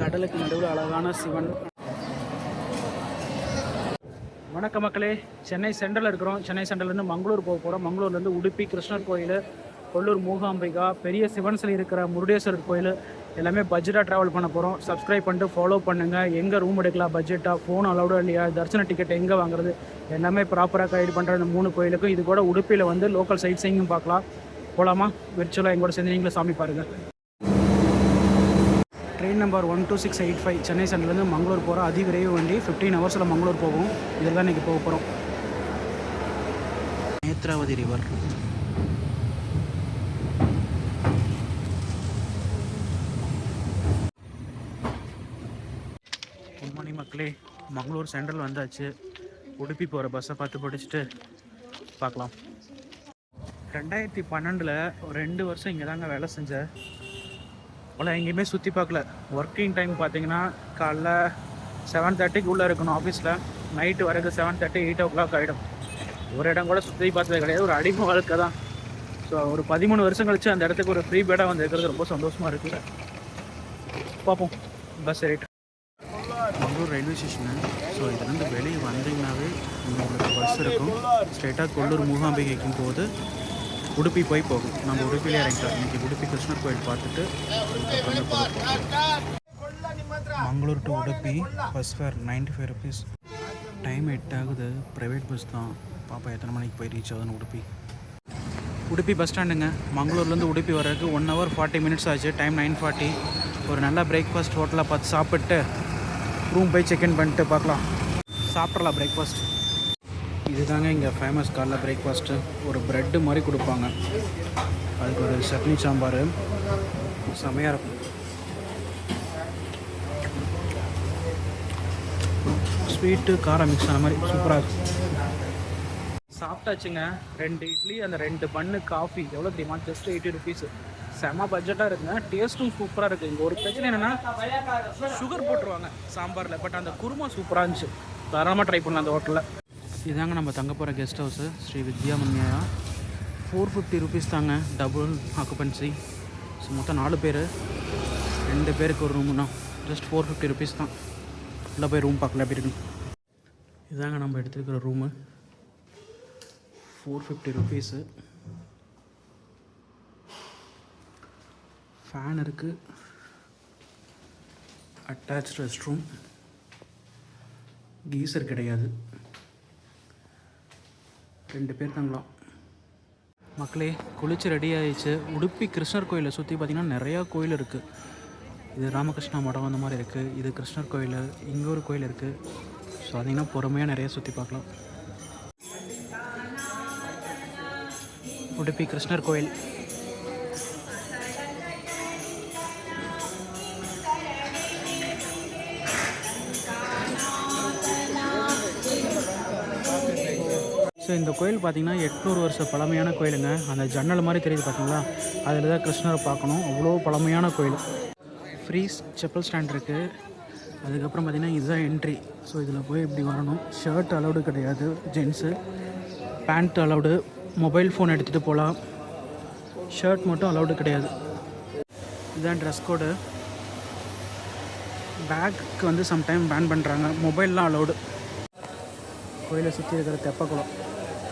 கடலுக்கு நடுவில் அழகான சிவன். வணக்கம் மக்களே சென்னை சென்ட்ரல் இருக்கிறோம். சென்னை சென்ட்ரல்லேருந்து மங்களூர் போக போகிறோம் மங்களூர்லேருந்து உடுப்பி கிருஷ்ணர் கோயில் கொல்லூர் மூகாம்பிகா பெரிய சிவன் சிலை இருக்கிற முருடேஸ்வரர் கோயில் எல்லாமே பட்ஜெட்டாக ட்ராவல் பண்ண போகிறோம் சப்ஸ்கிரைப் பண்ணிட்டு ஃபாலோ பண்ணுங்கள் எங்கே ரூம் எடுக்கலாம்? பட்ஜெட்டாக ஃபோன் அலோடு இல்லையா? தரிசன டிக்கெட் எங்கே வாங்குறது? எல்லாமே ப்ராப்பராக கைடு பண்ணுற இந்த மூணு கோயிலுக்கும். இது கூட உடுப்பியில் வந்து லோக்கல் சைட் சீங்கும் பார்க்கலாம் போகலாமா விர்ச்சுவலாக எங்கூட சேர்ந்து நீங்களும் சாமி பாருங்கள் train number one two six eight five Chennai சென்ட்ரலேருந்து Mangalore போகிற அதிவிரைவு வண்டி ஃபிஃப்டீன் ஹவர்ஸில் மங்களூர் போகும். இதில் தான் இன்றைக்கி போக போகிறோம் நேத்ராவதி ரிவர் குட் மார்னிங் மக்களே. மங்களூர் சென்ட்ரல் வந்தாச்சு. உடுப்பி போகிற பஸ்ஸை பார்த்து பிடிச்சிட்டு பார்க்கலாம். ரெண்டாயிரத்தி பன்னெண்டில் ரெண்டு வருஷம் இங்கே தாங்க வேலை செஞ்சேன். அவ்வளோ எங்கேயுமே சுற்றி பார்க்கல. ஒர்க்கிங் டைம் பார்த்தீங்கன்னா காலைல செவன் தேர்ட்டிக்கு உள்ளே இருக்கணும் ஆஃபீஸில் நைட்டு வரைக்கும் seven thirty eight o'clock ஆகிடும் ஒரு இடம் கூட சுற்றி பார்த்தது கிடையாது. ஒரு அடிமை வாழ்க்கை தான். ஸோ ஒரு பதிமூணு வருஷம் கழிச்சு அந்த இடத்துக்கு ஒரு ஃப்ரீ பேடாக வந்து இருக்கிறது ரொம்ப சந்தோஷமாக இருக்குது பார்ப்போம். Bus right Mangalore railway station so இதுலேருந்து வெளியே வந்தீங்கன்னாவே உங்களுக்கு பஸ் இருக்கும். ஸ்ட்ரெயிட்டாக கொள்ளூர் மூகாம்பிகைக்கும் போது உடுப்பி போய் போகும். நம்ம உடுப்பிலே இறங்கிட்டோம் இன்றைக்கி உடுப்பி கிருஷ்ணர் கோயில் பார்த்துட்டு Mangalore to Udupi bus fare ninety five rupees time eight ஆகுது. ப்ரைவேட் பஸ் தான். பாப்பா எத்தனை மணிக்கு போய் ரீச் ஆகுதுன்னு உடுப்பி. உடுப்பி பஸ் ஸ்டாண்டுங்க மங்களூர்லேருந்து உடுப்பி வர்றதுக்கு ஒன் ஹவர் ஃபார்ட்டி மினிட்ஸ் ஆச்சு. டைம் நைன் ஃபார்ட்டி ஒரு நல்ல பிரேக்ஃபாஸ்ட் ஹோட்டலாக பார்த்து சாப்பிட்டு ரூம் போய் செக்இன் பண்ணிட்டு பார்க்கலாம். சாப்பிட்றலாம் பிரேக்ஃபாஸ்ட் இதுதாங்க இங்கே ஃபேமஸ் காலைல பிரேக்ஃபாஸ்ட்டு ஒரு ப்ரெட்டு மாதிரி கொடுப்பாங்க. அதுக்கு ஒரு சட்னி சாம்பார். செமையாக இருக்கும். ஸ்வீட்டு காரம் மிக்ஸ் ஆன மாதிரி. சூப்பராக இருக்கும். சாப்பிட்டாச்சுங்க. ரெண்டு இட்லி அந்த ரெண்டு பண்ணு காஃபி எவ்வளோ தெரியுமா? ஜஸ்ட் எயிட்டி ருபீஸ் செம பட்ஜெட்டாக இருக்குங்க. டேஸ்ட்டும் சூப்பராக இருக்குது இங்கே ஒரு பிரச்சனை என்னென்னா சுகர் போட்டுருவாங்க சாம்பாரில். பட் அந்த குருமா சூப்பராக இருந்துச்சு. தாராளமாக ட்ரை பண்ணலாம் அந்த ஹோட்டலில் இதாங்க நம்ம தங்க போகிற guest house Sri Vidya Manya four fifty rupees தாங்க டபுள் ஆக்குபன்சி ஸோ மொத்தம் நாலு பேர். ரெண்டு பேருக்கு ஒரு ரூம்னா ஜஸ்ட் ஃபோர் ஃபிஃப்டி ருபீஸ் தான். உள்ளே போய் ரூம் பார்க்கல எப்படி இருக்கு இதாங்க நம்ம எடுத்துருக்கிற room four fifty rupees fan இருக்குது அட்டாச் ரெஸ்ட் ரூம் கீசர் கிடையாது. ரெண்டு பேர் தங்கலாம். மக்களே குளிச்சு ரெடி ஆகிடுச்சு உடுப்பி கிருஷ்ணர் கோயிலை சுற்றி பார்த்திங்கன்னா நிறையா கோயில் இருக்குது இது ராமகிருஷ்ணா மடம் அந்த மாதிரி இருக்குது இது கிருஷ்ணர் கோயில் இங்கே ஒரு கோயில் இருக்குது ஸோ அதிங்கன்னா பொறுமையாக நிறையா சுற்றி பார்க்கலாம். உடுப்பி கிருஷ்ணர் கோயில். கோயில் பார்த்தீங்கன்னா எட்நூறு வருஷ பழமையான கோயிலுங்க. அந்த ஜன்னல் மாதிரி தெரியுது பார்த்தீங்களா? அதில் தான் கிருஷ்ணரை பார்க்கணும். அவ்வளோ பழமையான கோயில். ஃப்ரீஸ் செப்பல் ஸ்டாண்ட் இருக்குது அதுக்கப்புறம் பார்த்திங்கன்னா இதுதான் என்ட்ரி ஸோ இதில் போய் இப்படி வரணும். ஷர்ட் அலௌடு கிடையாது. Gents pant allowed mobile phone எடுத்துகிட்டு போகலாம் ஷர்ட் மட்டும் அலௌடு கிடையாது. இதுதான் ட்ரெஸ் கோடு பேக்கு வந்து சம்டைம் பேன் பண்ணுறாங்க மொபைல்லாம் அலௌடு கோயிலை சுற்றி இருக்கிற தெப்பக்குளம்.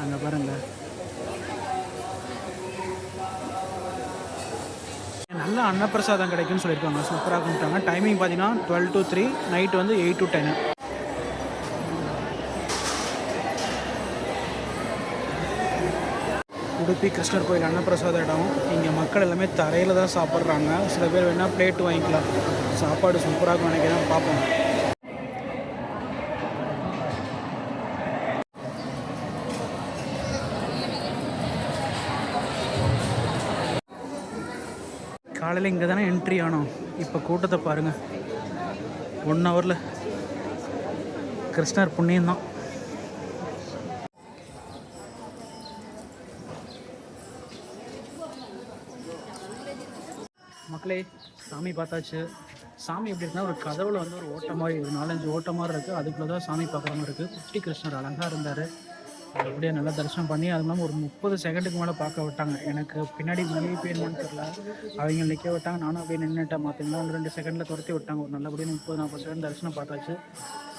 அங்கே பாருங்கள் நல்ல அன்னப்பிரசாதம் கிடைக்கும்னு சொல்லியிருக்காங்க. சூப்பராக கும்பிட்டாங்க. டைமிங் பார்த்தீங்கன்னா டுவெல் டு த்ரீ நைட் வந்து எயிட் டு டென் உடுப்பி கிருஷ்ணர் கோயில் அன்னப்பிரசாத இடம். இங்கே மக்கள் எல்லாமே தரையில் தான் சாப்பிட்றாங்க. சில பேர் வேணால் பிளேட் வாங்கிக்கலாம். சாப்பாடு சூப்பராக இருக்கும் நினைக்கிறேன். பார்ப்போம். காலையில் இங்கே தானே என்ட்ரி ஆனோம். இப்போ கூட்டத்தை பாருங்கள் ஒன் ஹவரில் கிருஷ்ணர் புண்ணியம் தான். மக்களே சாமி பார்த்தாச்சு. சாமி எப்படி இருக்குன்னா ஒரு கதவுல வந்து ஒரு ஓட்ட மாதிரி ஒரு நாலஞ்சு ஓட்ட மாதிரி இருக்குது அதுக்குள்ளே தான் சாமி பார்க்குற மாதிரி இருக்குது குட்டி கிருஷ்ணர் அழகாக இருந்தார். அப்படியே நல்லா தரிசனம் பண்ணி அது இல்லாமல் ஒரு முப்பது செகண்டுக்கு மேலே பார்க்க விட்டாங்க. எனக்கு பின்னாடி மனைவி பேணுமான்னு தெரில அவங்க நிற்க விட்டாங்க. நானும் அப்படியே நின்றுட்டேன் பார்த்தீங்கன்னா ஒன்று ரெண்டு செகண்டில் துரத்தி விட்டாங்க. ஒரு நல்லபடியாக முப்பது நாற்பது செகண்ட் தரிசனம் பார்த்தாச்சு.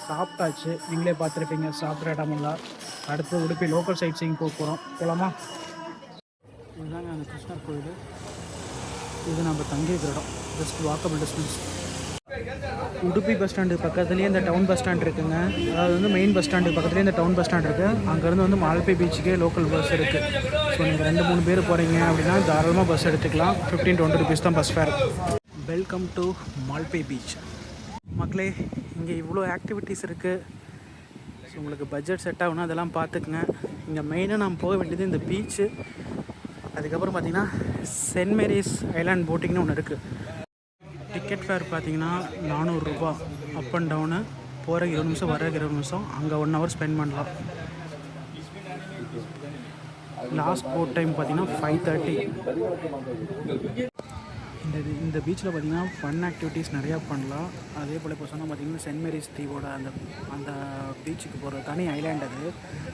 சாப்பிட்டாச்சு. நீங்களே பார்த்துருப்பீங்க. சாப்பிட்ற இடமெல்லாம் அடுத்து உடுப்பி லோக்கல் சைட் சீங் போக போகிறோம் போகலாமா இதுதாங்க அந்த கிருஷ்ணர் கோயில். இது நம்ம தங்கியிருக்கிற இடம். Just walkable distance Udupi bus stand பக்கத்துலேயே இந்த டவுன் பஸ் ஸ்டாண்ட் இருக்குங்க. அதாவது வந்து மெயின் பஸ் ஸ்டாண்டு பக்கத்துலேயே இந்த டவுன் பஸ் ஸ்டாண்ட் இருக்குது அங்கேருந்து வந்து மால்பே பீச்சுக்கே லோக்கல் பஸ் இருக்குது ஸோ நீங்கள் ரெண்டு மூணு பேர் போகிறீங்க அப்படின்னா தாராளமாக பஸ் எடுத்துக்கலாம். ஃபிஃப்டீன் டுவெண்ட்டி ருபீஸ் தான் bus fare welcome to Malpe beach மக்களே இங்கே இவ்வளோ ஆக்டிவிட்டீஸ் இருக்குது ஸோ உங்களுக்கு பட்ஜெட் செட் ஆகுனா அதெல்லாம் பார்த்துக்குங்க இங்கே மெயினாக நான் போக வேண்டியது இந்த பீச்சு அதுக்கப்புறம் பார்த்திங்கன்னா சென்ட் மேரிஸ் ஐலாண்ட் போட்டிங்னு ஒன்று இருக்குது டிக்கெட் ஃபேர் பார்த்தீங்கன்னா நானூறுரூபா அப் அண்ட் டவுனு போகிற இருபது நிமிஷம் வர்றதுக்கு இருபது நிமிஷம். அங்கே ஒன் ஹவர் ஸ்பெண்ட் பண்ணலாம். லாஸ்ட் போட் டைம் பார்த்தீங்கன்னா ஃபைவ் தேர்ட்டி இந்த இது- இந்த பீச்சில் பார்த்தீங்கன்னா ஃபன் ஆக்டிவிட்டீஸ் நிறையா பண்ணலாம். அதே போல் இப்போ சொன்னால் பார்த்தீங்கன்னா சென்ட் மேரிஸ் தீவோட அந்த அந்த பீச்சுக்கு போகிற தனி ஐலாண்ட் அது.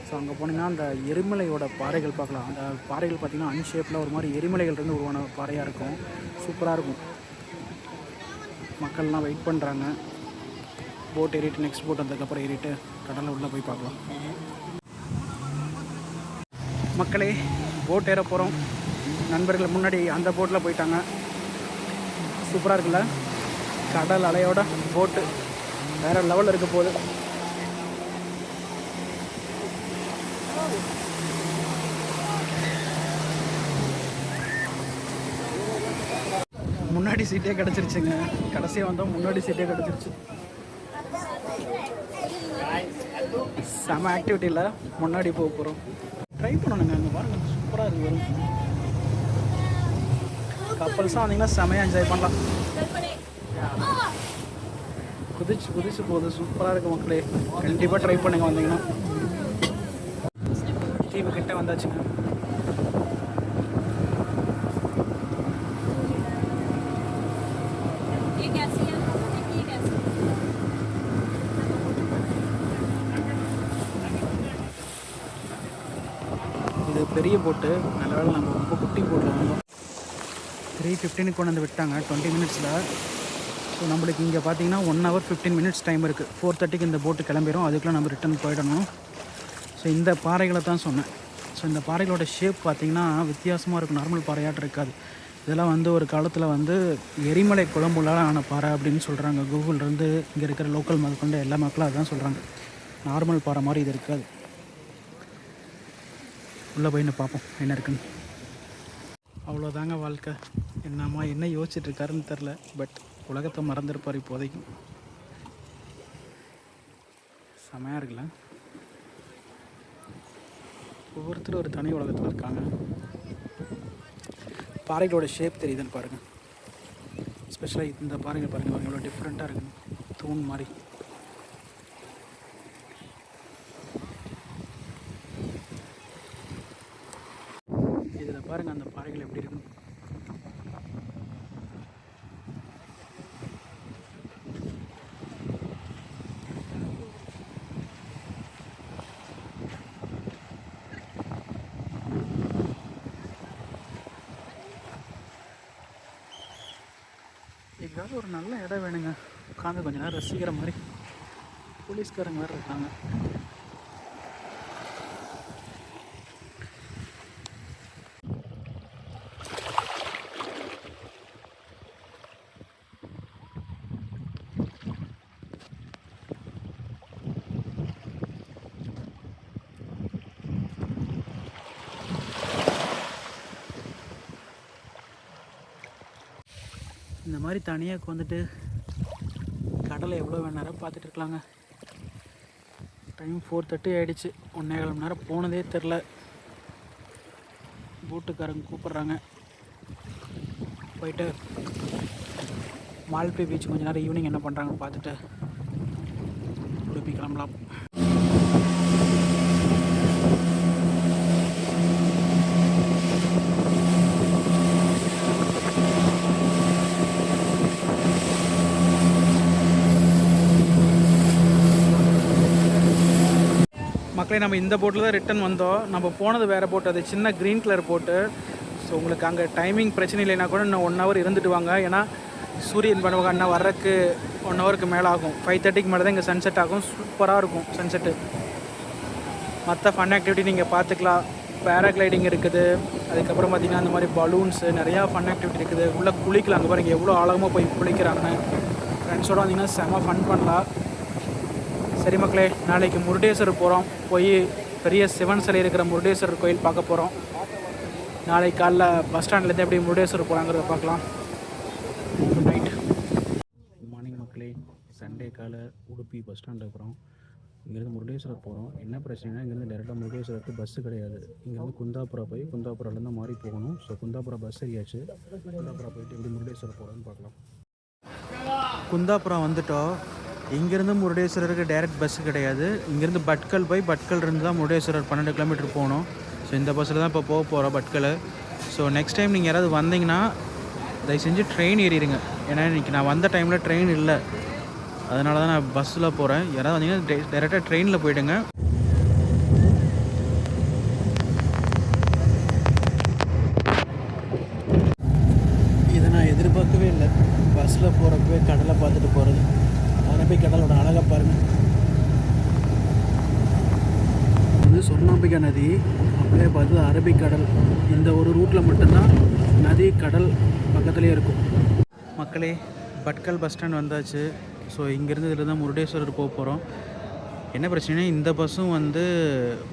ஸோ அங்கே போனீங்கன்னா அந்த எரிமலையோட பாறைகள் பார்க்கலாம். அந்த பாறைகள் பார்த்தீங்கன்னா அன்ஷேப்பில் ஒரு மாதிரி எரிமலைகள் இருந்து உருவான பாறையாக இருக்கும். சூப்பராக இருக்கும். மக்கள்லாம் வெயிட் பண்ணுறாங்க போட் ஏறிட்டு நெக்ஸ்ட் போட் வந்ததுக்கப்புறம் ஏறிட்டு கடலில் உள்ளே போய் பார்க்கலாம். மக்களே போட் ஏற போகிறோம் நண்பர்கள் முன்னாடி அந்த போட்டில் போயிட்டாங்க. சூப்பராக இருக்குல்ல? கடல் அலையோட போட்டு வேறு லெவலில் இருக்க போகுது. முன்னாடி சீட்டே கிடச்சிருச்சுங்க. கடைசியாக வந்தால் முன்னாடி சீட்டே கிடச்சிருச்சு. செம ஆக்டிவிட்டியில் முன்னாடி போக போகிறோம் ட்ரை பண்ணணுங்க அங்கே பாருங்கள் சூப்பராக இருக்கு வரும் கப்பல்ஸாக வந்தீங்கன்னா செமையாக என்ஜாய் பண்ணலாம். குதிச்சு குதிச்சு போகுது. சூப்பராக இருக்கு மக்களே. கண்டிப்பாக ட்ரை பண்ணுங்க வந்தீங்கன்னா. தீவு கிட்டே வந்தாச்சுங்க. போட்டு நல்ல வேலை நம்ம ரொம்ப குட்டி போட்டில் வந்தோம் த்ரீ ஃபிஃப்டீனுக்கு கொண்டு வந்து விட்டாங்க டுவெண்ட்டி மினிட்ஸில் ஸோ நம்மளுக்கு இங்கே பார்த்தீங்கன்னா one hour fifteen minutes time இருக்குது ஃபோர் தேர்ட்டிக்கு இந்த போட்டு கிளம்பிடும் அதுக்குள்ளே நம்ம ரிட்டர்ன் போயிடணும். ஸோ இந்த பாறைகளை தான் சொன்னேன். ஸோ இந்த பாறைகளோட ஷேப் பார்த்தீங்கன்னா வித்தியாசமாக இருக்கும். நார்மல் பாறையாட்டம் இருக்காது. இதெல்லாம் வந்து ஒரு காலத்தில் வந்து எரிமலை குழம்புலால் ஆன பாறை அப்படின்னு சொல்கிறாங்க கூகுள்லேருந்து இங்கே இருக்கிற லோக்கல் முதற்கொண்டு எல்லா மக்களும் அதான் சொல்கிறாங்க நார்மல் பாறை மாதிரி இது இருக்காது. உள்ளே போய் நான் பார்ப்போம். என்ன இருக்குன்னு. அவ்வளோதாங்க வாழ்க்கை. என்னம்மா என்ன யோசிச்சுட்ருக்காருன்னு தெரில. பட் உலகத்தை மறந்துருப்பார் இப்போதைக்கும். செமையாக இருக்குல்ல. ஒவ்வொருத்தரும் ஒரு தனி உலகத்தில் இருக்காங்க. பாறைகளோட ஷேப் தெரியுதுன்னு பாருங்கள் ஸ்பெஷலாக இந்த பாறைகள் பாருங்கள் பாருங்க எவ்வளோ டிஃப்ரெண்ட்டாக இருக்குது தூண் மாதிரி இதில் பாருங்கள் அந்த பாறைகள் எப்படி இருக்கும் எங்கேயாவது ஒரு நல்ல இடம் வேணுங்க. உட்காந்து கொஞ்ச நேரம் ரசிக்கிற மாதிரி போலீஸ்காரங்க வேறு இருக்காங்க. இந்த மாதிரி தனியாக உட்காந்துட்டு கடலை எவ்வளோ வேண நேரம் பார்த்துட்டு இருக்கலாங்க. டைம் ஃபோர் தேர்ட்டி ஆகிடுச்சு ஒன்றே கால் மணி நேரம் போனதே தெரில. போட்டுக்காரங்க கூப்பிட்றாங்க. போயிட்டு மால்பே பீச் கொஞ்சம் நேரம் ஈவினிங் என்ன பண்ணுறாங்கன்னு பார்த்துட்டு உடுப்பி கிளம்பலாம். மக்களே நம்ம இந்த போட்டில் தான் ரிட்டன் வந்தோம். நம்ம போனது வேறு போட்டு அது சின்ன க்ரீன் கலர் போட்டு ஸோ உங்களுக்கு அங்கே டைமிங் பிரச்சனை இல்லைனா கூட இன்னும் ஒன் ஹவர் இருந்துட்டு வாங்க. ஏன்னா சூரியன் பண்ணுவாங்க அண்ணா வர்றதுக்கு ஒன் ஹவருக்கு மேலே ஆகும். ஃபைவ் தேர்ட்டிக்கு மேலே தான் இங்கே சன்செட் ஆகும். சூப்பராக இருக்கும் சன்செட்டு மற்ற ஃபன் ஆக்டிவிட்டி நீங்கள் பார்த்துக்கலாம். பேராகிளைடிங் இருக்குது. அதுக்கப்புறம் பார்த்தீங்கன்னா அந்த மாதிரி பலூன்ஸு நிறையா ஃபன் ஆக்டிவிட்டி இருக்குது. உள்ளே குளிக்கலாம் அங்கே பாருங்கள் எவ்வளோ ஆழமாக போய் குளிக்கிறாங்க ஃப்ரெண்ட்ஸோடு வந்தீங்கன்னா செம ஃபன் பண்ணலாம். சரி மக்களே நாளைக்கு முருடேஸ்வரர் போகிறோம் போய் பெரிய சிவன் சிலை இருக்கிற முருடேஸ்வரர் கோயில் பார்க்க போகிறோம் நாளைக்கு காலைல பஸ் ஸ்டாண்ட்லேருந்து எப்படி முருடேஸ்வரர் போகிறாங்கிறத பார்க்கலாம். குட் நைட் மார்னிங் மக்களே. சண்டே கால உடுப்பி பஸ் ஸ்டாண்டில் இருக்கிறோம் இங்கேருந்து முருடேஸ்வரர் போகிறோம் என்ன பிரச்சனைனா இங்கேருந்து டேரெக்டாக முருடேஸ்வரருக்கு பஸ்ஸு கிடையாது. இங்கேருந்து குந்தாபுரம் போய் குந்தாபுரம்லேருந்து மாறி போகணும். ஸோ குந்தாபுரம் பஸ் ஏறியாச்சு. குந்தாபுரம் போயிட்டு எப்படி முருடேஸ்வரர் போகிறோன்னு பார்க்கலாம். குந்தாபுரம் வந்துட்டோம். இங்கேருந்து முருடேஸ்வரருக்கு டைரக்ட் பஸ் கிடையாது. இங்கேருந்து பட்கல் போய் பட்கல் இருந்து தான் முருடேஸ்வரர் பன்னெண்டு கிலோமீட்டர் போகணும். ஸோ இந்த பஸ்ஸில் தான் இப்போ போக போகிறோம் பட்கல். ஸோ நெக்ஸ்ட் டைம் நீங்கள் யாராவது வந்தீங்கன்னா தயவு செஞ்சு ட்ரெயின் ஏறிடுங்க. ஏன்னா இன்றைக்கி நான் வந்த டைமில் ட்ரெயின் இல்லை. அதனால தான் நான் பஸ்ஸில் போகிறேன் யாராவது வந்தீங்கன்னா டேரெக்டாக ட்ரெயினில் போயிடுங்க இதை நான் எதிர்பார்க்கவே இல்லை பஸ்ஸில் போகிறப்பவே கடலை பார்த்துட்டு போகிறது அரபி கடலோட அழகை பாருங்கள் வந்து சொர்ணாம்பிகா நதி அப்படியே பார்த்து அரபிக்கடல் இந்த ஒரு ரூட்டில் மட்டும்தான் நதி கடல் பக்கத்துலேயே இருக்கும் மக்களே பட்கல் பஸ் ஸ்டாண்ட் வந்தாச்சு. ஸோ இங்கேருந்து இதில் தான் முருடேஸ்வரர் போக போகிறோம் என்ன பிரச்சனைனா இந்த பஸ்ஸும் வந்து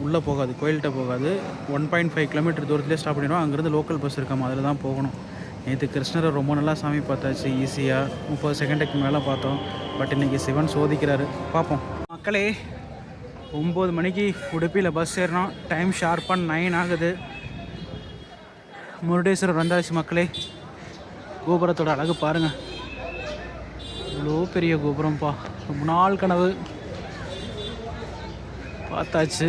உள்ளே போகாது கோயில்கிட்ட போகாது. ஒன் பாயிண்ட் ஃபைவ் கிலோமீட்டர் தூரத்துலேயே ஸ்டாப் பண்ணிடுவோம். அங்கேருந்து லோக்கல் பஸ் இருக்காமல் அதில் தான் போகணும். நேற்று கிருஷ்ணரை ரொம்ப நல்லா சாமி பார்த்தாச்சு ஈஸியாக முப்பது செகண்டுக்கு மேலே பார்த்தோம். பட் இன்றைக்கி சிவன் சோதிக்கிறாரு. பார்ப்போம். மக்களே ஒம்பது மணிக்கு உடுப்பியில் பஸ் ஏறினோம் டைம் ஷார்ப்பாக நைன் ஆகுது. முருடேஸ்வரர் வந்தாச்சு மக்களே. கோபுரத்தோட அழகு பாருங்கள் பெரிய கோபுரம்ப்பா ரொம்ப நாள் கனவு. பார்த்தாச்சு.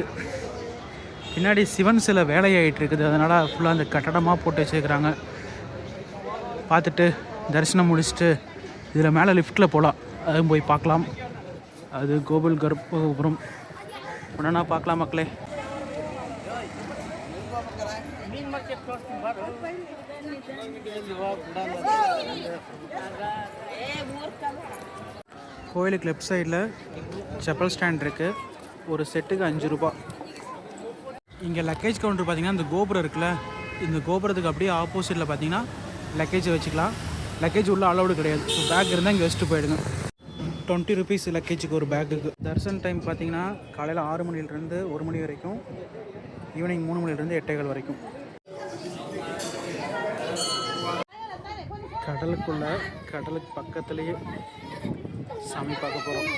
பின்னாடி சிவன் சில வேலையாயிட்டு இருக்குது. அதனால் ஃபுல்லாக அந்த கட்டடமாக போட்டு வச்சுருக்கிறாங்க. பார்த்துட்டு தரிசனம் முடிச்சுட்டு இதில் மேலே லிஃப்ட்டில் போகலாம் அதுவும் போய் பார்க்கலாம். அது கோபுல் கர்ப்ப கோபுரம். ஒன்றா பார்க்கலாம் மக்களே. கோயிலுக்கு லெஃப்ட் சைடில் செப்பல் ஸ்டாண்ட் இருக்குது ஒரு செட்டுக்கு அஞ்சு ரூபா. இங்கே லக்கேஜ் கவுண்டர் பார்த்தீங்கன்னா இந்த கோபுரம் இருக்குல்ல இந்த கோபுரத்துக்கு அப்படியே ஆப்போசிட்டில் பார்த்தீங்கன்னா லக்கேஜ் வச்சுக்கலாம். லக்கேஜ் உள்ள அலௌடு கிடையாது. ஸோ பேக் இருந்தால் இங்கே வச்சுட்டு போயிடுங்க. டுவெண்ட்டி ருபீஸ் லக்கேஜுக்கு ஒரு பேக்குக்கு தர்சன் டைம் பார்த்தீங்கன்னா காலையில் ஆறு மணிலேருந்து ஒரு மணி வரைக்கும் ஈவினிங் மூணு மணிலேருந்து எட்டேகால் வரைக்கும். கடலுக்குள்ள கடலுக்கு பக்கத்துலேயே சாமி பார்க்க போகிறோம்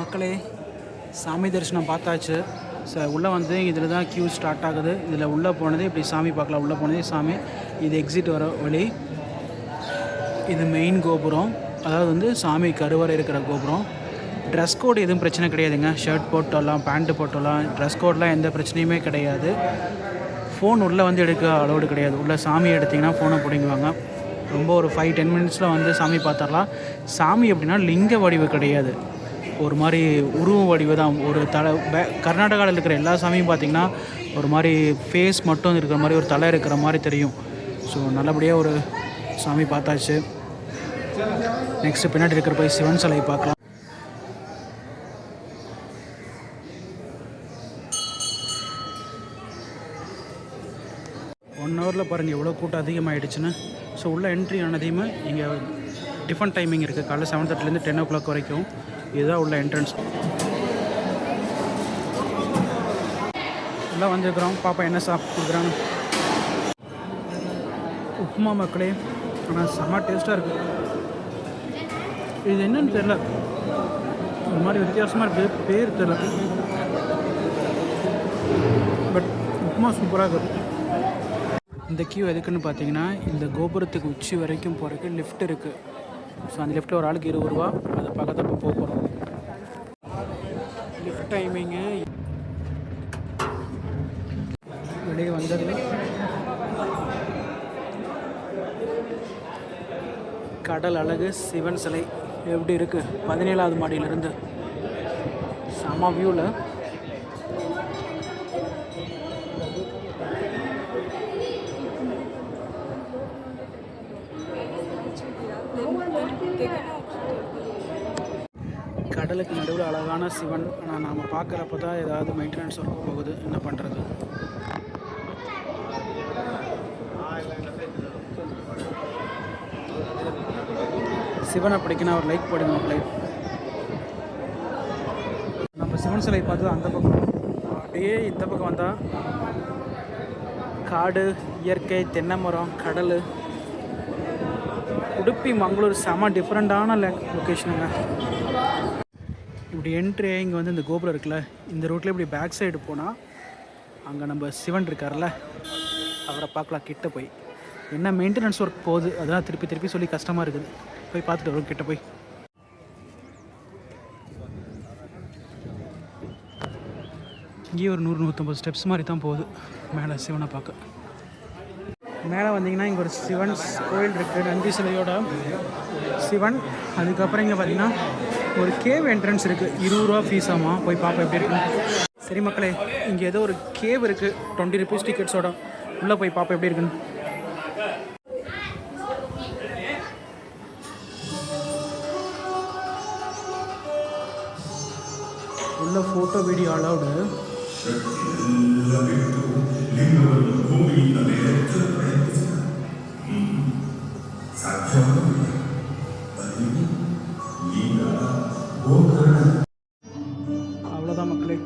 மக்களே சாமி தரிசனம் பார்த்தாச்சு. ஸோ உள்ளே வந்து இதில் தான் க்யூ ஸ்டார்ட் ஆகுது. இதில் உள்ளே போனது இப்படி சாமி பார்க்கலாம். உள்ளே போனதே சாமி. இது எக்ஸிட் வர வழி. இது மெயின் கோபுரம். அதாவது வந்து சாமி கருவறை இருக்கிற கோபுரம். ட்ரெஸ் கோட் எதுவும் பிரச்சனை கிடையாதுங்க. ஷர்ட் போட்டோலாம் பேண்ட்டு போட்டோலாம் ட்ரெஸ் கோட்லாம் எந்த பிரச்சனையுமே கிடையாது. ஃபோன் உள்ளே வந்து எடுக்க அலோடு கிடையாது. உள்ளே சாமி எடுத்திங்கன்னா ஃபோனை பிடிங்குவாங்க ரொம்ப ஒரு ஃபைவ் டென் மினிட்ஸில் வந்து சாமி பார்த்துடலாம் சாமி எப்படின்னா லிங்க வடிவு கிடையாது. ஒரு மாதிரி உருவ வடிவு தான். ஒரு தலை பே கர்நாடகாவில் இருக்கிற எல்லா சாமியும் பார்த்திங்கன்னா ஒரு மாதிரி ஃபேஸ் மட்டும் இருக்கிற மாதிரி ஒரு தலை இருக்கிற மாதிரி தெரியும். ஸோ நல்லபடியாக ஒரு சாமி பார்த்தாச்சு. நெக்ஸ்ட்டு பின்னாடி இருக்கிற போய் சிவன் சிலை பார்க்கலாம். ஒன் ஹவரில் பாருங்கள் எவ்வளோ கூட்டம் அதிகமாகிடுச்சுன்னு ஸோ உள்ளே என்ட்ரி ஆனதையுமே இங்கே டிஃபன் டைமிங் இருக்குது காலைல செவன் தேர்ட்டிலேருந்து டென் ஓ கிளாக் வரைக்கும் இதுதான் உள்ள என்ட்ரன்ஸ் எல்லாம் வந்துருக்குறோம். பாப்பா என்ன சாப்பிட்டு கொடுக்குறாங்க? உப்புமா மக்களே. ஆனால் செம்ம டேஸ்ட்டாக இருக்குது இது என்னன்னு தெரில ஒரு மாதிரி வித்தியாசமாக இருக்குது பேர் தெரில பட் உப்புமா சூப்பராக இருக்குது இந்த கியூ எதுக்குன்னு பார்த்தீங்கன்னா இந்த கோபுரத்துக்கு உச்சி வரைக்கும் போகிறதுக்கு லிஃப்ட் இருக்குது ஸோ அந்த லிஃப்ட்டில் ஒரு ஆளுக்கு இருபது ரூபா. அதை பக்கத்தில் போக போகிறோம் லிஃப்ட் டைமிங்கு வெளியே வந்தது கடல் அழகு சிவன் சிலை. எப்படி இருக்கு? பதினேழாவது மாடியிலிருந்து. செம வியூவில் கடலுக்கு நடுவில் அழகான சிவன். ஆனால் நாம் பார்க்குறப்ப தான் ஏதாவது மெயின்டெனன்ஸ் ஒர்க் போகுது. என்ன பண்ணுறது சிவனை பிடிக்கணும் ஒரு லைக் போடுங்க லைக் நம்ம சிவன் சிலை பார்த்து அந்த பக்கம். அப்படியே இந்த பக்கம் வந்தால் காடு இயற்கை தென்னை மரம் கடல். உடுப்பி மங்களூர் செம டிஃப்ரெண்ட்டான லொக்கேஷனுங்க இப்படி என்ட்ரி இங்கே வந்து இந்த கோபுரம் இருக்குல்ல இந்த ரூட்டில் இப்படி பேக் சைடு போனால் அங்கே நம்ம சிவன் இருக்கார்ல அவரை பார்க்கலாம் கிட்ட போய். என்ன மெயின்டெனன்ஸ் ஒர்க் போகுது? அதான் திருப்பி திருப்பி சொல்லி கஷ்டமாக இருக்குது. போய் பார்த்துட்டு வரும் கிட்ட போய். இங்கேயே ஒரு நூறு நூற்றம்பது ஸ்டெப்ஸ் மாதிரி தான் போகுது. மேலே சிவனை பார்க்க. மேலே வந்தீங்கன்னா இங்கே ஒரு சிவன் கோயில் இருக்குது நந்தி சிலையோட சிவன். அதுக்கப்புறம் இங்கே பார்த்தீங்கன்னா ஒரு கேவ் என்ட்ரன்ஸ் இருக்குது இருபது ரூபா ஃபீஸ் ஆமாம் போய் பார்ப்போம் எப்படி இருக்கு சரி மக்களே இங்கே ஏதோ ஒரு கேவ் இருக்குது டுவெண்ட்டி ருபீஸ் டிக்கெட்ஸோட உள்ளே போய் பார்ப்போம் எப்படி இருக்குன்னு. ஃபோட்டோ வீடியோ அலவுடு அவ்வளோதான் மக்களே.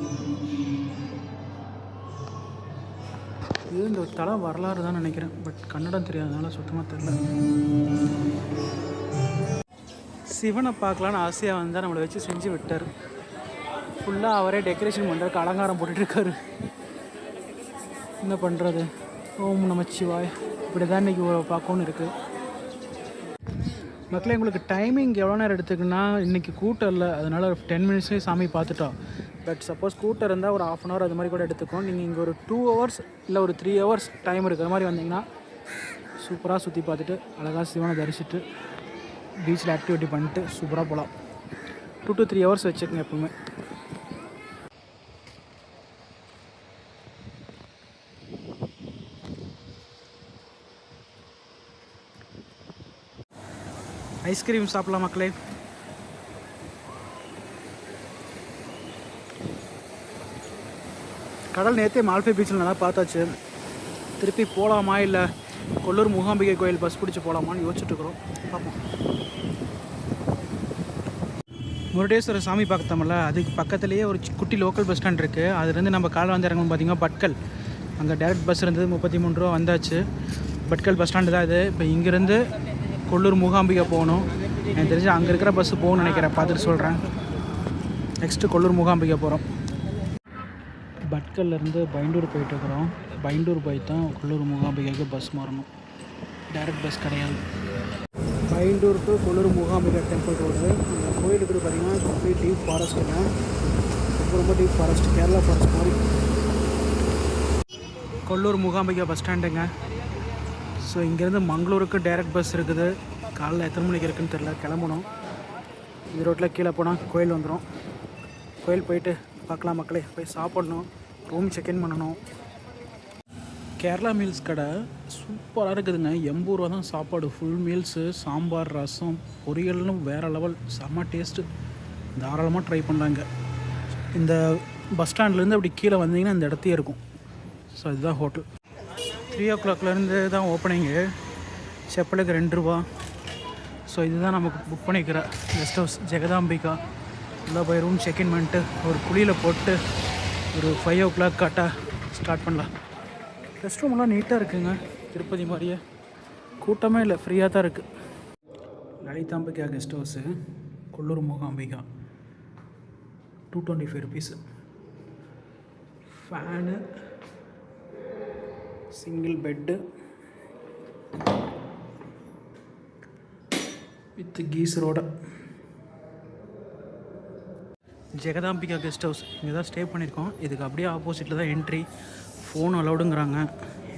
இது இந்த தலை வரலாறு தான் நினைக்கிறேன். பட் கன்னடம் தெரியாதனால சுத்தமாக தெரியல. சிவனை பார்க்கலான்னு ஆசையாக வந்தால் நம்மளை வச்சு செஞ்சு விட்டார். ஃபுல்லாக அவரே டெக்கரேஷன் பண்ணுறதுக்கு அலங்காரம் போட்டுட்ருக்காரு. என்ன பண்ணுறது ஓம் நமச்சிவாய் இப்படி தான் இன்றைக்கி பார்க்கணுன்னு இருக்குது மக்களே உங்களுக்கு டைமிங் எவ்வளோ நேரம் எடுத்துக்குன்னா இன்றைக்கி கூட்டம் இல்லை. அதனால் ஒரு டென் மினிட்ஸ்லேயே சாமி பார்த்துட்டோம். பட் சப்போஸ் கூட்டம் இருந்தால் ஒரு ஆஃப் அன் ஹவர் அது மாதிரி கூட எடுத்துக்கோம் நீங்கள் இங்கே ஒரு டூ ஹவர்ஸ் இல்லை ஒரு த்ரீ ஹவர்ஸ் டைம் இருக்கிற மாதிரி வந்தீங்கன்னா சூப்பராக சுற்றி பார்த்துட்டு அழகாக சிவனை தரிசிட்டு பீச்சில் ஆக்டிவிட்டி பண்ணிட்டு சூப்பராக போகலாம் டூ டு த்ரீ ஹவர்ஸ் வச்சுக்கோங்க எப்பவுமே. ஐஸ்கிரீம் சாப்பிடலாம் மக்களே. கடல் நேற்றே மால்பே பீச்சில் நல்லா பார்த்தாச்சு. திருப்பி போகலாமா இல்லை கொல்லூர் மூகாம்பிகை கோயில் பஸ் பிடிச்சி போகலாமான்னு யோசிச்சுட்டுருக்குறோம் பார்ப்போம். முருடேஸ்வரர் சாமி பார்த்தோம்ல அதுக்கு பக்கத்துலேயே ஒரு குட்டி லோக்கல் பஸ் ஸ்டாண்ட் இருக்குது அதுலேருந்து நம்ம காலை வந்து இறங்கணும் பார்த்தீங்கன்னா பட்கல். அங்கே டேரக்ட் பஸ் இருந்தது முப்பத்தி மூணு ரூபா வந்தாச்சு. பட்கல் பஸ் ஸ்டாண்டு தான் இது. இப்போ இங்கேருந்து கொள்ளூர் மூகாம்பிகை போகணும். எனக்கு தெரிஞ்சு அங்கே இருக்கிற பஸ்ஸு போகணும்னு நினைக்கிறேன். பார்த்துட்டு சொல்கிறேன் நெக்ஸ்ட்டு கொள்ளூர் மூகாம்பிகை போகிறோம் பட்கல்லேருந்து பைண்டூர் போயிட்டுருக்குறோம் பைண்டூர் போய் தான் கொள்ளூர் மூகாம்பிகைக்கு பஸ் மாறணும். டைரக்ட் பஸ் கிடையாது. Byndoor to Kollur Mookambika temple road இந்த கோயில் இருக்குது பார்த்தீங்கன்னா கம்ப்ளீட் டீப் ஃபாரஸ்ட்டுங்க ரொம்ப ரொம்ப டீப் ஃபாரஸ்ட் கேரளா ஃபாரஸ்ட் மாதிரி. கொல்லூர் மூகாம்பிகை பஸ் ஸ்டாண்டுங்க ஸோ இங்கேருந்து மங்களூருக்கு டைரக்ட் பஸ் இருக்குது. காலைல எத்தனை மணிக்கு இருக்குன்னு தெரில கிளம்பணும். இந்த ரோட்டில் கீழே போனால் கோயில் வந்துடும் கோயில் போயிட்டு பார்க்கலாம் மக்களே. போய் சாப்பிடணும். ரூம் செக்இன் பண்ணணும். கேரளா மீல்ஸ் கடை சூப்பராக இருக்குதுங்க. எண்பது ரூபா தான் சாப்பாடு. ஃபுல் மீல்ஸு சாம்பார் ரசம் பொரியல்னு வேறு லெவல் செம்ம டேஸ்ட்டு தாராளமாக ட்ரை பண்ணலாங்க. இந்த பஸ் ஸ்டாண்ட்லேருந்து அப்படி கீழே வந்தீங்கன்னா இந்த இடத்தையே இருக்கும். ஸோ இதுதான் ஹோட்டல் த்ரீ ஓ கிளாக்லேருந்து தான் ஓப்பனிங்கு செப்பலுக்கு ரெண்டு ரூபா. ஸோ இதுதான் நமக்கு புக் பண்ணிக்கிற கெஸ்ட் ஹவுஸ் ஜெகதாம்பிகா. உள்ளே போய் ரூம் செக்இன் பண்ணிட்டு ஒரு குழியில் போட்டு ஒரு ஃபைவ் ஓ கிளாக் கரெக்டாக ஸ்டார்ட் பண்ணலாம். ரெஸ்ட் ரூம்லாம் நீட்டாக இருக்குங்க. திருப்பதி மாதிரியே. கூட்டமே இல்லை ஃப்ரீயாக தான் இருக்குது Lalithambika guest house Kollur Mookambika. Two twenty five rupees fan single bed with கீசரோட Jagadambika guest house இங்கே தான் ஸ்டே பண்ணியிருக்கோம். இதுக்கு அப்படியே ஆப்போசிட்டில் தான் என்ட்ரி ஃபோன் அலௌடுங்கிறாங்க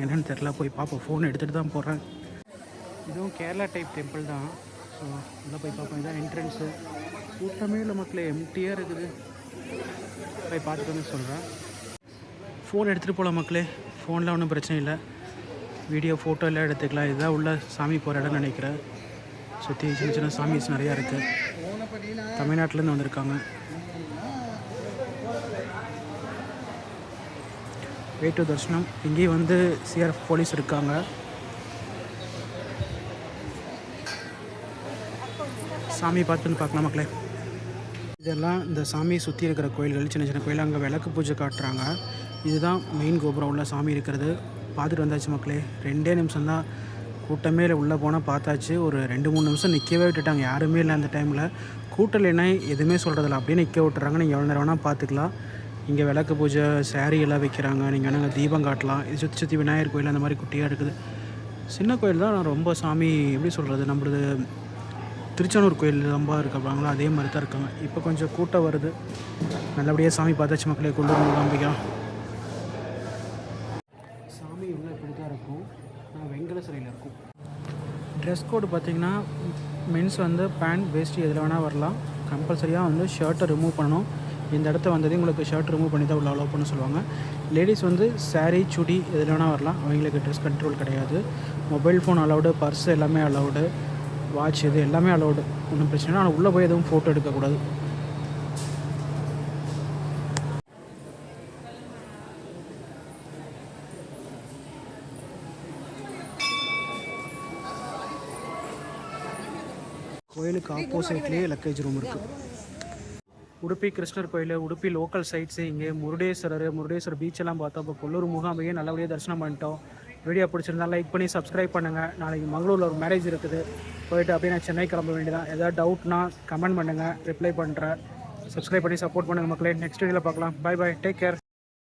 என்னன்னு தெரில போய் பார்ப்போம். ஃபோன் எடுத்துகிட்டு தான் போகிறேன் இதுவும் கேரளா டைப் டெம்பிள் தான். ஸோ உள்ளே போய் பார்ப்போம். இதான் என்ட்ரன்ஸு கூட்டமே இல்லை மக்களே. எம்டியாக இருக்குது. போய் பார்த்துட்டு வந்து சொல்கிறேன் ஃபோன் எடுத்துகிட்டு போகலாம் மக்களே. ஃபோனில் ஒன்றும் பிரச்சனை இல்லை. வீடியோ ஃபோட்டோ எல்லாம் எடுத்துக்கலாம். இதுதான் உள்ள சாமி போகிற இடம்னு நினைக்கிறேன். சுற்றி சின்ன சின்ன சாமிஸ் நிறையா இருக்குது தமிழ்நாட்டிலேருந்து வந்திருக்காங்க. வே டு தர்ஷனம் இங்கேயும் வந்து சிஆர்எஃப் போலீஸ் இருக்காங்க. சாமி பார்த்துன்னு பார்க்கலாம் மக்களே. இதெல்லாம் இந்த சாமியை சுற்றி இருக்கிற கோயில்கள். சின்ன சின்ன கோயில் அங்கே விளக்கு பூஜை காட்டுறாங்க. இதுதான் மெயின் கோபுரம் உள்ள சாமி இருக்கிறது. பார்த்துட்டு வந்தாச்சு மக்களே ரெண்டே நிமிஷம் தான் கூட்டமே இல்லை உள்ளே போனால் பார்த்தாச்சு. ஒரு ரெண்டு மூணு நிமிஷம் நிற்கவே விட்டுட்டாங்க. யாருமே இல்லை அந்த டைமில் கூட்டம் இல்லைன்னா எதுவுமே சொல்கிறதில்ல அப்படியே நிற்க விட்டுறாங்க. நீங்கள் எவ்வளோ நேரம் வேணால் பார்த்துக்கலாம். இங்கே விளக்கு பூஜை saree எல்லாம் வைக்கிறாங்க. நீங்கள் வேணுங்க தீபம் காட்டலாம். இது சுற்றி சுற்றி விநாயகர் கோயில் அந்த மாதிரி குட்டியாக இருக்குது. சின்ன கோயில் தான் நான் ரொம்ப சாமி எப்படி சொல்கிறது நம்மளது திருச்சானூர் கோயில் ரொம்ப இருக்காங்களோ அதே மாதிரி தான் இருக்காங்க. இப்போ கொஞ்சம் கூட்டம் வருது. நல்லபடியாக சாமி பார்த்தாச்சு மக்களே கொண்டு மூகாம்பிகா சாமி உள்ள இப்படி தான் இருக்கும் ஆனால் வெங்கல சிலையில் இருக்கும் ட்ரெஸ் கோடு பார்த்தீங்கன்னா மென்ஸ் வந்து பேண்ட் வேஸ்ட் எதில் வேணால் வரலாம். கம்பல்சரியாக வந்து ஷர்ட்டை ரிமூவ் பண்ணணும். இந்த இடத்த வந்ததே உங்களுக்கு ஷர்ட் ரிமூவ் பண்ணி தான் உள்ள அலோவ் பண்ண சொல்லுவாங்க. லேடிஸ் வந்து சாரீ சுடி எதில் வேணால் வரலாம். அவங்களுக்கு ட்ரெஸ் கண்ட்ரோல் கிடையாது. மொபைல் ஃபோன் அலௌடு பர்ஸ் எல்லாமே அலௌடு வாட்ச் இது எல்லாமே அலௌடு ஒன்றும் பிரச்சனை இல்லை. ஆனால் உள்ளே போய் எதுவும் ஃபோட்டோ எடுக்கக்கூடாது. கோயிலுக்கு ஆப்போசிட்லேயே லக்கேஜ் ரூம் இருக்குது உடுப்பி கிருஷ்ணர் கோயில் உடுப்பி லோக்கல் சைட்ஸு இங்கே முருடேஸ்வரர் முருடேஸ்வரர் பீச்செல்லாம் பார்த்தோம் இப்போ கொல்லூர் முகாமையே நல்லபடியாக தரிசனம் பண்ணிட்டோம். வீடியோ பிடிச்சிருந்தா லைக் பண்ணி சப்ஸ்கிரைப் பண்ணுங்கள் நாளைக்கு மங்களூரில் ஒரு மேரேஜ் இருக்குது. போயிட்டு அப்படியே நான் சென்னை கிளம்ப வேண்டியதான் ஏதாவது டவுட்னா கமெண்ட் பண்ணுங்கள் ரிப்ளை பண்ணுறேன் சப்ஸ்கிரைப் பண்ணி சப்போர்ட் பண்ணுங்கள் மக்களே. நெக்ஸ்ட் வீடியோவில் பார்க்கலாம். By bye take care